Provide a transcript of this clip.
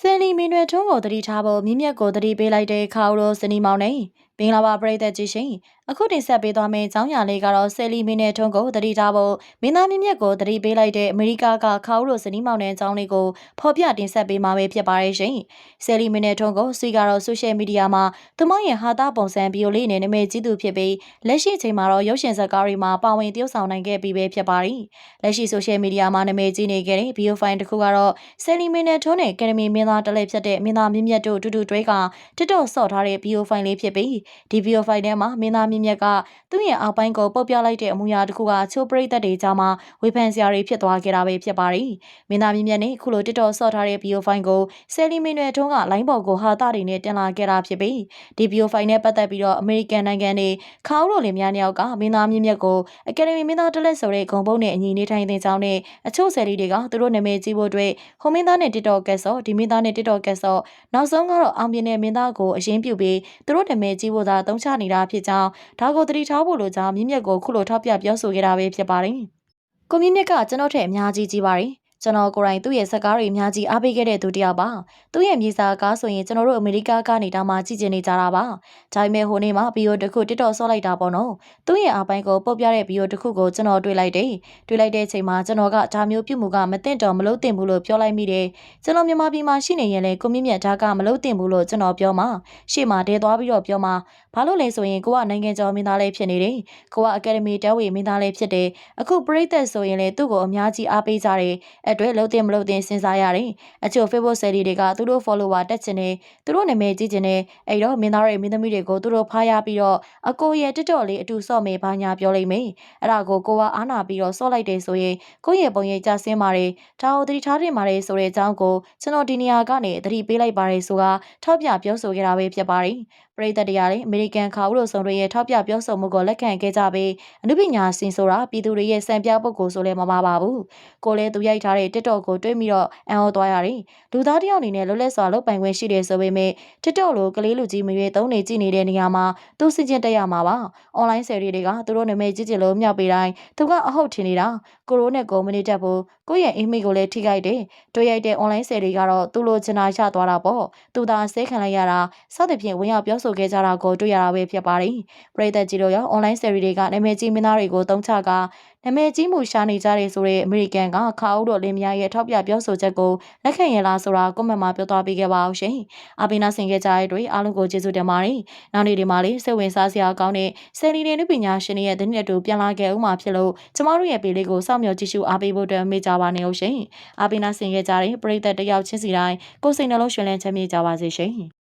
ဆယ်လီမင်းရွယ်ထွန်းကိုတတိထားဖို့မြင့်မြတ်ကိုတတိပေးလိုက်တဲ့ခါဦးတို့စနီမောင်နေ မင်္ဂလာပါပရိသတ်ကြီးရှင်အခုတင်ဆက်ပေးသွားမယ့်အကြောင်းအရာလေးကတော့ဆယ်လီမင်းရွယ်ထွန်းကိုတတိထားဖို့မင်းသားမြင့်မြတ်ကိုတတိပေးလိုက်တဲ့အမေရိကကခါဦးတို့စနီမောင်နေအကြောင်းလေးကိုဖော်ပြတင်ဆက်ပေးမှာပဲဖြစ်ပါတယ်ရှင်ဆယ်လီမင်းရွယ်ထွန်းကိုဆွေကတော့ဆိုရှယ်မီဒီယာမှာသူမရဲ့ဟာတာပုံစံဗီယိုလေးနဲ့နာမည်ကြီးသူဖြစ်ပြီးလက်ရှိအချိန်မှာတော့ရုပ်ရှင်ဇာတ်ကားတွေမှာပါဝင်သရုပ်ဆောင်နိုင်ခဲ့ပြီးပဲဖြစ်ပါတယ်လက်ရှိဆိုရှယ်မီဒီယာမှာနာမည်ကြီးနေခဲ့တဲ့ဗီယိုဖိုင်တစ်ခုကတော့ဆယ်လီမင်းရွယ်ထွန်းနဲ့ကယ်ဒမီမင်းသားတလဲဖြစ်တဲ့မင်းသားမြင့်မြတ်တို့အတူတူတွဲကတစ်တော့ဆော့ထားတဲ့ဗီဒီယိုဖိုင်လေးဖြစ်ပြီးဒီဗီဒီယိုဖိုင်ထဲမှာမင်းသားမြင့်မြတ်ကသူ့ရဲ့အောက်ပိုင်းကိုပုတ်ပြလိုက်တဲ့အမူအရာတစ်ခုကချိုးပရိသတ်တွေကြားမှာဝေဖန်စရာတွေဖြစ်သွားခဲ့တာပဲဖြစ်ပါတယ်။မင်းသားမြင့်မြတ်နဲ့ခုလိုတစ်တော့ဆော့ထားတဲ့ဗီဒီယိုဖိုင်ကိုဆယ်လီမင်းနယ်ထုံးကလိုင်းပေါ်ကိုဟာတာတွေနဲ့တင်လာခဲ့တာဖြစ်ပြီးဒီဗီဒီယိုဖိုင်နဲ့ပတ်သက်ပြီးတော့အမေရိကန်နိုင်ငံနေခါဦးတော်လင်များနှစ်ယောက်ကမင်းသားမြင့်မြတ်ကိုအကယ်ဒမီမင်းသားတလက်ဆိုတဲ့ဂုံပုံးနဲ့အညီနေထိုင်တဲ့ကြောင်းနဲ့အချို့ဆယ်လီတွေကသူတို့နာမည်ကြီးဖို့အတွက်ဟိုမင်းသားနဲ့တစ်တော့ကက်ဆော့ဒီမင်းသားနဲ့တစ်တော့ကက်ဆော့နောက်ဆုံးကတော့အောင်မြင်တဲ့မင်းသားကိုအရင်ပြုပြီးသူတို့နာမည်ကြီးဖို့သာတုံးချနေတာဖြစ်ကြောင်းဒါကိုသတိထားဖို့လိုကြောင်းမြင့်မြတ်ကိုခုလိုထောက်ပြပြောဆိုခဲ့တာပဲဖြစ်ပါတယ်။ကိုမြင့်မြတ်ကကျွန်တော်ထက်အများကြီးကြီးပါတယ်။ ကျွန်တော်ကိုယ်တိုင်သူ့ရဲ့ဇာတ်ကားတွေအများကြီးအားပေးခဲ့တဲ့သူတစ်ယောက်ပါသူ့ရဲ့မြေစာကားဆိုရင်ကျွန်တော်တို့အမေရိကကနေတောင်မှကြည့်ကျင်နေကြတာပါဒါပေမဲ့ဟိုနေ့မှာဗီဒီယိုတစ်ခုတစ်တော်ဆော့လိုက်တာပေါ့နော်သူ့ရဲ့အားပိုင်းကိုပုတ်ပြတဲ့ဗီဒီယိုတစ်ခုကိုကျွန်တော်တွေ့လိုက်တယ်တွေ့လိုက်တဲ့အချိန်မှာကျွန်တော်ကဒါမျိုးပြုမှုကမသင့်တော်မလို့တင်ဘူးလို့ပြောလိုက်မိတယ်ကျွန်တော်မြန်မာပြည်မှာရှိနေရင်လေကိုမြင့်မြတ်ဒါကမလို့တင်ဘူးလို့ကျွန်တော်ပြောမှာရှေ့မှာတဲသွားပြီးတော့ပြောမှာဘာလို့လဲဆိုရင်ကိုကနိုင်ငံကျော်မင်းသားလေးဖြစ်နေတယ်ကိုကအကယ်ဒမီတဲဝေမင်းသားလေးဖြစ်တယ်အခုပရိသတ်ဆိုရင်လေသူ့ကိုအများကြီးအားပေးကြတယ်အတွက်လှုပ်တင်မလှုပ်တင်စဉ်းစားရတယ်အချို့ Facebook ဆယ်လီတွေကသူတို့ follower တက်ချင်တယ်သူတို့နာမည်ကြီးချင်တယ်အဲ့တော့မင်းသားတွေမင်းသမီးတွေကိုသူတို့ဖားရပြီးတော့အကိုရဲ့တက်တော်လေးအတူဆော့မေဘာညာပြောလိုက်မယ်အဲ့ဒါကိုကိုကအားနာပြီးတော့ဆော့လိုက်တယ်ဆိုရင်ကိုယ့်ရဲ့ပုံရိပ်ကြဆင်းပါတယ်ဒါကိုသတိထားတင်ပါတယ်ဆိုတဲ့အကြောင်းကိုကျွန်တော်ဒီနေရာကနေသတိပေးလိုက်ပါတယ်ဆိုတာထောက်ပြပြောဆိုခဲ့တာပဲဖြစ်ပါတယ် ပရိသတ်တရားတွေအမေရိကန်ခါဦးတို့ဆောင်တွေရဲ့ထောက်ပြပြောဆိုမှုကိုလက်ခံခဲ့ကြပြီးအနုပညာစင်ဆိုတာပြည်သူတွေရဲ့စံပြပုဂ္ဂိုလ်ဆိုလည်းမပါပါဘူးကိုလည်းသူရိုက်ထားတဲ့ TikTok ကိုတွေးပြီးတော့အံ့ဩသွားရတယ်လူသားတယောက်အနေနဲ့လွတ်လပ်စွာလုပ်ပိုင်ခွင့်ရှိတယ်ဆိုပေမဲ့ TikTok လိုကလေးလူကြီးမရွေးသုံးနေကြည့်နေတဲ့နေရာမှာသူစစ်ချင်းတက်ရမှာပါ။ online ဆယ်ရီတွေကသူတို့နာမည်ကြီးကြီးလို့မြောက်ပေးတိုင်းသူကအဟုတ်ထင်နေတာကိုရိုနဲ့ကိုမနေတတ်ဘူးကိုယ့်ရဲ့အိမ်မိကိုလည်းထိခိုက်တယ်တွေ့ရိုက်တဲ့ online ဆယ်ရီကတော့သူ့လိုချင်တာရသွားတာပေါ့သူသာဆဲခံလိုက်ရတာစသဖြင့်ဝင်ရောက်ပြောဆိုခဲ့ကြတာကိုတွေ့ရတာပဲဖြစ်ပါတယ်ပရိသတ်ကြီးတို့ရော online ဆယ်ရီတွေကနာမည်ကြီးမင်းသားတွေကိုတုံးချကနာမည်ကြီးမှုရှာနေကြတယ်ဆိုတဲ့အမေရိကန်ကခါအုပ်တော်လင်းများရဲ့ထောက်ပြပြောဆိုချက်ကိုလက်ခံရလားဆိုတာကွန်မန့်မှာပြောသွားပေးခဲ့ပါအောင်ရှင်။အပိနာဆင်ခဲ့ကြတဲ့တွေအားလုံးကိုကျေးဇူးတင်ပါတယ်။နောက်နေ့ဒီမှာလေးစိတ်ဝင်စားစရာကောင်းတဲ့ဆယ်လီနေနုပညာရှင်တွေရဲ့သတင်းအတူပြန်လာခဲ့ဦးမှာဖြစ်လို့ကျမတို့ရဲ့ပေလေးကိုစောင့်မျှော်ကြည့်ရှုအားပေးဖို့အတွက်မေ့ကြပါနဲ့ဦးရှင်။အပိနာဆင်ခဲ့ကြတဲ့ပရိသတ်တယောက်ချင်းစီတိုင်းကိုယ်စိတ်နှလုံးရှင်လန်းချမ်းမြေ့ကြပါစေရှင်။